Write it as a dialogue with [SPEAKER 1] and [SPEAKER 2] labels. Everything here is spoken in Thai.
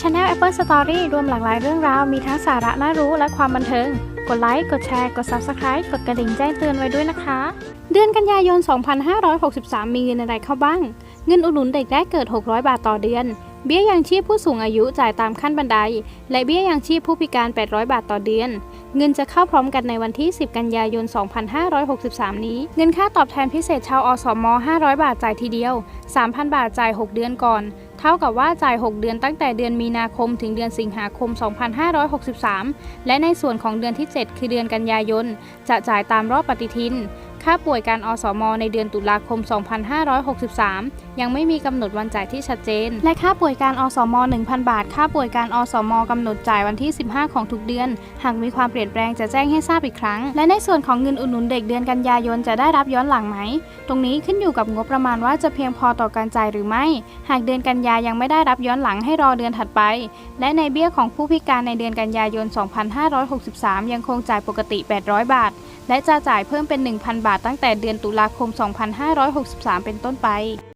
[SPEAKER 1] ช anel Apple Story รวมหลากหลายเรื่องราว มีทั้งสาระน่ารู้และความบันเทิง กดไลค์ กดแชร์ กด Subscribe กดกระดิ่งแจ้งเตือนไว้ด้วยนะคะ เดือนกันยายน 2563 มีเงินอะไรเข้าบ้าง เงินอุดหนุนเด็กแรกเกิด 600 บาทต่อเดือน เบี้ยยังชีพผู้สูงอายุจ่ายตามขั้นบันได และเบี้ยยังชีพผู้พิการ 800 บาทต่อเดือน เงินจะเข้าพร้อมกันในวันที่ 10 กันยายน 2563 นี้ เงินค่าตอบแทนพิเศษชาวอสม 500 บาทจ่ายทีเดียว 3,000 บาทจ่าย 6 เดือนก่อน เท่ากับว่าจ่าย 6 เดือนตั้งแต่เดือนมีนาคมถึงเดือนสิงหาคม 2563 และในส่วนของเดือนที่ 7 คือเดือนกันยายน จะจ่ายตามรอบปฏิทิน ค่าป่วยการอสม ในเดือนตุลาคม 2563 ยังไม่มีกำหนดวันจ่ายที่ชัดเจน และค่าป่วยการอสม 1,000 บาท ค่าป่วยการอสมกำหนดจ่ายวันที่ 15 ของทุกเดือน หากมีความเปลี่ยนแปลงจะแจ้งให้ทราบอีกครั้ง และในส่วนของเงินอุดหนุนเด็กเดือนกันยายนจะได้รับย้อนหลังไหม ตรงนี้ขึ้นอยู่กับงบประมาณว่าจะเพียงพอต่อการจ่ายหรือไม่ หากเดือนกันยายังไม่ได้รับย้อนหลังให้รอเดือนถัดไป และในเบี้ยของผู้พิการในเดือนกันยายน 2563 ยังคงจ่ายปกติ 800 บาท และจะจ่ายเพิ่มเป็น 1,000 บาทตั้งแต่เดือนตุลาคม 2563 เป็นต้นไป